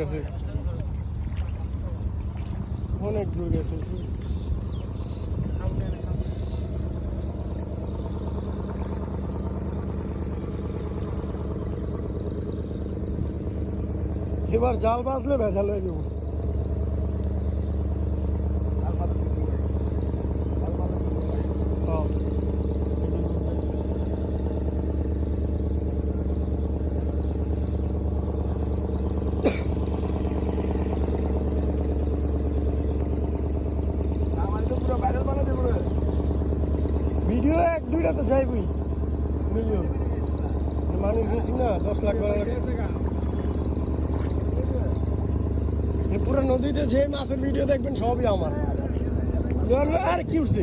গেছে। অনেক দূর গেছে। এবার জাল বাজলে ভেজাল হয়ে যাব আর মাথা দিতে লাগে আর মাথা দিতে লাগে হ্যাঁ। আমার তো পুরো ভাইরাল বানা দেবো রে ভিডিও এক দুইটা তো যাইবই। মিলিয়ন। মানুষ বেশি না দশ লাখ এ পুরো নদীতে যে মাছের ভিডিও দেখবেন সবই আমার। আর কি উঠছে?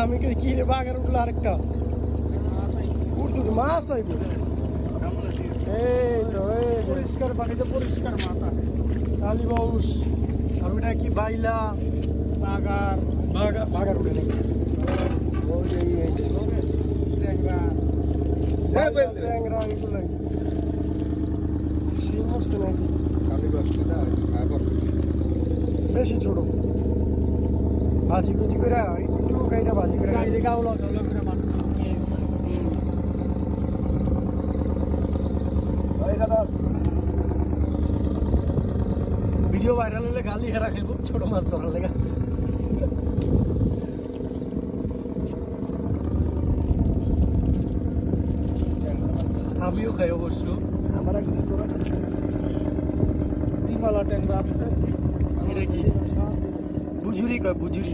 আমি কি কি রে বাঘের উঠল আরেকটা? উঠছে তো মাছ হইবে। এই তো এই পরিষ্কার পানিতে পরিষ্কার মাথা কালী বাউস আর ওটা কি বাইলা? বাগার বাঘা বাঘার উঠে নাকি ওই এই যে ট্যাংরা ট্যাংরা এগুলাই শিং উঠছে নাকি? বেশি ছোট। ভাজি কুচি করে একটু গাইটা ভাজি করে খাই। গাউলা চলো করে দাদা। ভিডিও ভাইরাল হলে গালি হেরা খাইব ছোট মাছ ধরার লেগে। আমিও খাই অবশ্য। আমার একটা তোরা তিমালা ট্যাংরা আছে। এটা কি? বুজুরি কয় বুজুরি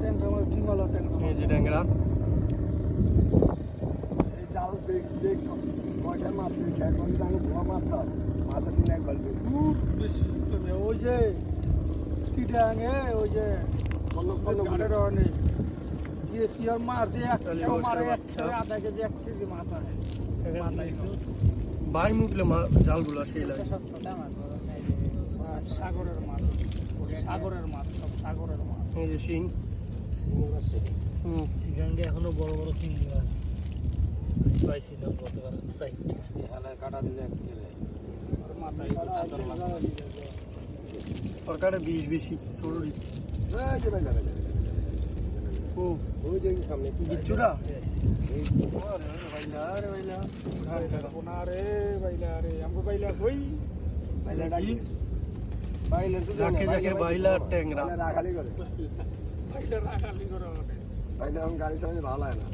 ট্যাংরা আমার তিমালা ট্যাংরা। এই যে ড্যাংরা এই জাল যে যে কয়টা মারছে খেয়ে করে আমি ভুয়া মারতাম মাছের দিন এক বালতি বেশি তুমি ওই যে চিটাঙে ওই যে দিয়েছি আর মারছে এক তাহলে মারে এক। কেজি, আধা কেজি এক কেজি মাছ আছে বাই মুটলে জালগুলো সেই লাগে সাগরের মাছ। সাগরের মাছ সব সাগরের মাছ। এই যে শিং। হুম এখনও বড় বড় চিংড়ি মাছ পাইছি না গতবার সাইডটা কাটা দিলে ওর মাথায় সরকারের বিষ বেশি জরুরি সামনে ভালো লাগে না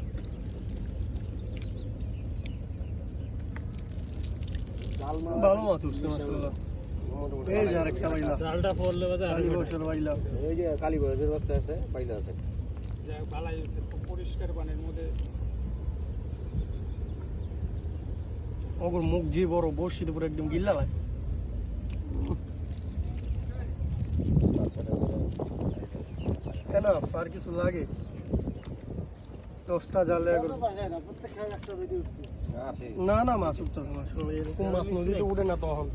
ভালো মাছ উঠছে মাসাল্লাহ এই যে আরেকটা বাইলা। জালটা পড়লে বর্ষার বাইলা। এই যে কালী বয়সের বাচ্চা আছে বাইলে আছে। যে বালাই খুব পরিষ্কার পানির মধ্যে। ওগুর মুখ যে বড় বর্ষিতে পুরো একদম গিল্লা ভাই কেন? আর কিছু লাগে? দশটা জালে না না মাছ উঠতেছে না এরকম মাছ নদীতে উঠে না তখন।